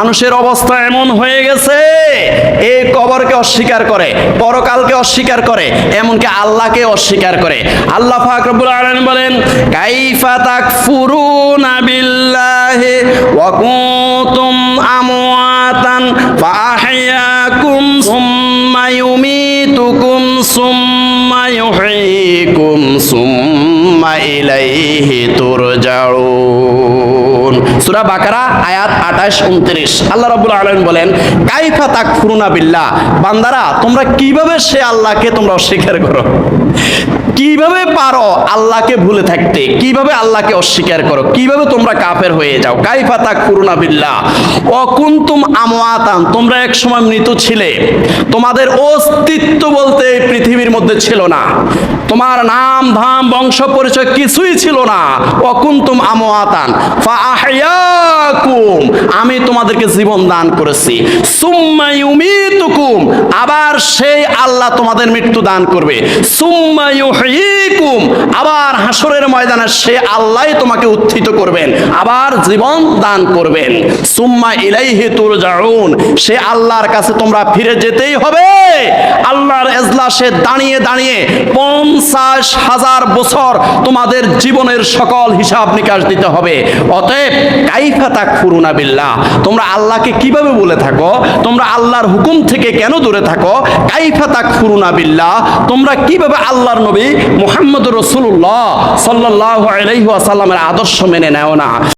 মানুষের অবস্থা এমন হয়ে গেছে, এই কবরকে অস্বীকার করে, পরকালকে অস্বীকার করে, এমনকি আল্লাহকে অস্বীকার করে। আল্লাহ পাক রব্বুল আলামিন বলেন, কাইফা তাকফুরুনা বিল্লাহি ওয়া কুনতুম আমওয়াতান ফাআহইয়াকুম সুম্মা ইউমীতুকুম সুম্মা ইউহয়িকুম সুম্মা ইলাইহি তুরজাউন। সূরা বাকারা, আয়াত 28 29 আল্লাহ রাব্বুল আলামিন বলেন, কাইফা তাকফুরুনা বিল্লাহ। বান্দারা, তোমরা কীভাবে সে আল্লাহকে তোমরা অস্বীকার করো? কীভাবে পারো আল্লাহকে ভুলে থাকতে? কীভাবে আল্লাহকে অস্বীকার করো? কীভাবে তোমরা কাফের হয়ে যাও? কাইফা তাকফুরুনা বিল্লাহ। অকুন্তুম আমওয়াতান। তোমরা এক সময় মৃত ছিলে। তোমাদের অস্তিত্ব বলতে এই পৃথিবীর মধ্যে ছিল না। তোমার নাম ধাম বংশ পরিচয় কিছুই ছিল না। অকুন্তুম আমওয়াতান ফাআহইয়াকুম আমি তোমাদেরকে জীবন দান করেছি। সুম্মা ইউমিতুকুম, আবার সেই আল্লাহ তোমাদের মৃত্যু দান করবে। সুম্মা ইউহয়িকুম আবার হাসরের ময়দানে সে আল্লাহই তোমাকে উত্থিত করবেন, আবার জীবন দান করবেন। সুম্মা ইলাইহি তুরজাউন। সে আল্লাহর কাছে তোমরা ফিরে যেতেই হবে। আল্লাহর এজলাসে দাঁড়িয়ে দাঁড়িয়ে পঞ্চাশ হাজার বছর তোমাদের জীবনের সকল হিসাব নিকাশ দিতে হবে। অতএব কাইফা তাক ফুরুনা বিল্লাহ। তোমরা আল্লাহকে কীভাবে বলে থাকো? তোমরা আল্লাহর হুকুম থেকে কেন দূরে থাকো? কাইফা তাক ফুরুনা বিল্লাহ। তোমরা কীভাবে আল্লাহর নবী মুহাম্মদ রসুল্লাহ সাল্লাহ আলাইহি ওয়াসাল্লামের আদর্শ মেনে নেও না।